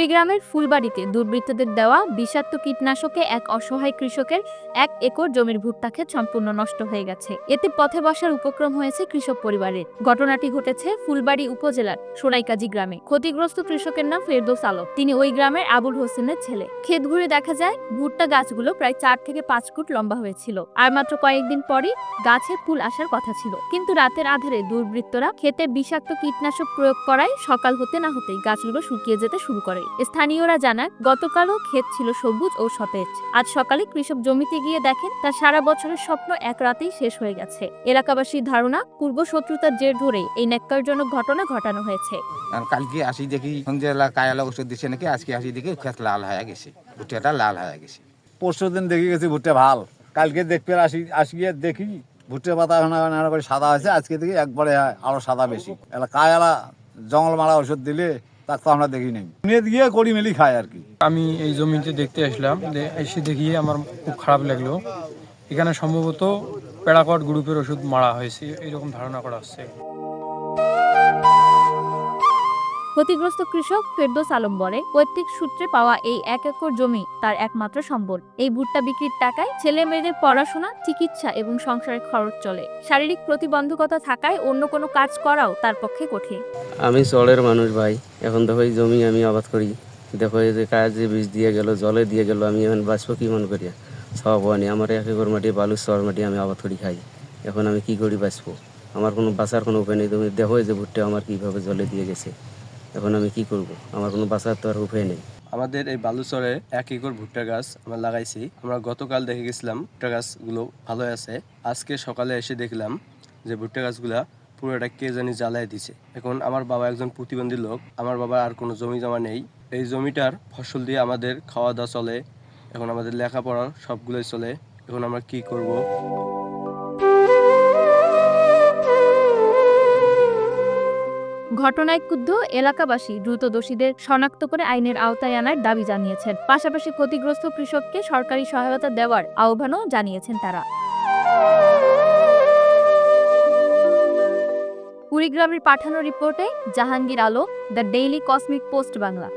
কুড়িগ্রামের ফুলবাড়িতে দুর্বৃত্তদের দেওয়া বিষাক্ত কীটনাশকে এক অসহায় কৃষকের এক একর জমির ভুট্টা ক্ষেত সম্পূর্ণ নষ্ট হয়ে গেছে। এতে পথে বসার উপক্রম হয়েছে কৃষক পরিবারের। ঘটনাটি ঘটেছে ফুলবাড়ি উপজেলার সোনাইকাজী গ্রামে। ক্ষতিগ্রস্ত কৃষকের নাম ফেরদৌস আলম। তিনি ওই গ্রামের আবুল হোসেনের ছেলে। ক্ষেত ঘুরে দেখা যায়, ভুট্টা গাছগুলো প্রায় চার থেকে পাঁচ ফুট লম্বা হয়েছিল। আর মাত্র কয়েকদিন পরই গাছে ফুল আসার কথা ছিল। কিন্তু রাতের আধারে দুর্বৃত্তরা খেতে বিষাক্ত কীটনাশক প্রয়োগ করায় সকাল হতে না হতেই গাছগুলো শুকিয়ে যেতে শুরু করে। স্থানীয়রা জানায় গতকালও ক্ষেত ছিল সবুজ ও সতেজ। আজ সকালে কৃষক জমিতে গিয়ে দেখেন তার সারা বছরের স্বপ্ন এক রাতেই শেষ হয়ে গেছে। এলাকাবাসীর ধারণা পূর্ব শত্রুতার জের ধরেই এই ন্যাক্কারজনক ঘটনা ঘটানো হয়েছে। কালকে আসি দেখি সন্ধ্যেবেলা কায়ালা ওষুধ দিচ্ছে নাকি আজকে আসি দেখি ক্ষেত লাল হয়ে গেছে ভুট্টাটা লাল হয়ে গেছে। পরশু দিন দেখে গেছি ভুট্টা ভালো কালকে দেখতে আসি আসি গিয়ে দেখি ভুট্টা পাতা করে সাদা হয়েছে আজকে দেখি একবারে আরও সাদা বেশি। এলা কায়ালা জঙ্গল মারা ওষুধ দিলে তার তো আমরা দেখি নাই। নেট গিয়ে করি মেলি খায় আর কি। আমি এই জমিতে দেখতে আসলাম এসে দেখি আমার খুব খারাপ লাগল। এখানে সম্ভবত প্যারাকট গ্রুপের ওষুধ মারা হয়েছে, এরকম ধারণা করা হচ্ছে। ক্ষতিগ্রস্ত কৃষক ফেরদোস আলম বলে, পৈতৃক সূত্রে পাওয়া এই এক একর জমি তার একমাত্র সম্বল। এই ভুট্টা বিক্রির টাকায় ছেলে মেয়েদের পড়াশোনা, চিকিৎসা এবং সংসারের খরচ চলে। শারীরিক প্রতিবন্ধকতা থাকায় অন্য কোনো কাজ করাও তার পক্ষে কঠিন। আমি চলের মানুষ ভাই। এখন দেখো এই জমি আমি আবাদ করি। দেখো এই যে কাজে বীজ দিয়ে গেল, জলে দিয়ে গেল, আমি এখন বাঁচবো কি মনে করি? সব হয়নি আমার এক একর মাটি বালু চর মাটি আমি আবাদ করি খাই। এখন আমি কি করি বাঁচবো? আমার কোনো বাঁচার কোনো উপায় নেই। তুমি দেখো যে ভুট্টা আমার কীভাবে জলে দিয়ে গেছে। এখন আমি কি করব? আমার কোনো বাঁচার তো আর উপায় নেই। আমাদের এই বালুচরে এক একর ভুট্টা গাছ আমরা লাগাইছি। আমরা গতকাল দেখে গেছিলাম ভুট্টা গাছগুলো ভালো আছে। আজকে সকালে এসে দেখলাম যে ভুট্টা গাছগুলা পুরোটা কে জানি জ্বালায় দিছে। এখন আমার বাবা একজন প্রতিবন্ধী লোক। আমার বাবার আর কোনো জমি জমা নেই। এই জমিটার ফসল দিয়ে আমাদের খাওয়া দাওয়া চলে। এখন আমাদের লেখাপড়া সবগুলোই চলে। এখন আমরা কি করব? ঘটনায় ক্ষুব্ধ এলাকাবাসী দ্রুত দোষীদের শনাক্ত করে আইনের আওতায় আনার দাবি জানিয়েছেন। পাশাপাশি ক্ষতিগ্রস্ত কৃষককে সরকারি সহায়তা দেওয়ার আহ্বানও জানিয়েছেন তারা। কুড়িগ্রামের পাঠানো রিপোর্টে Jahangir Alam, the daily cosmic post, Bangla.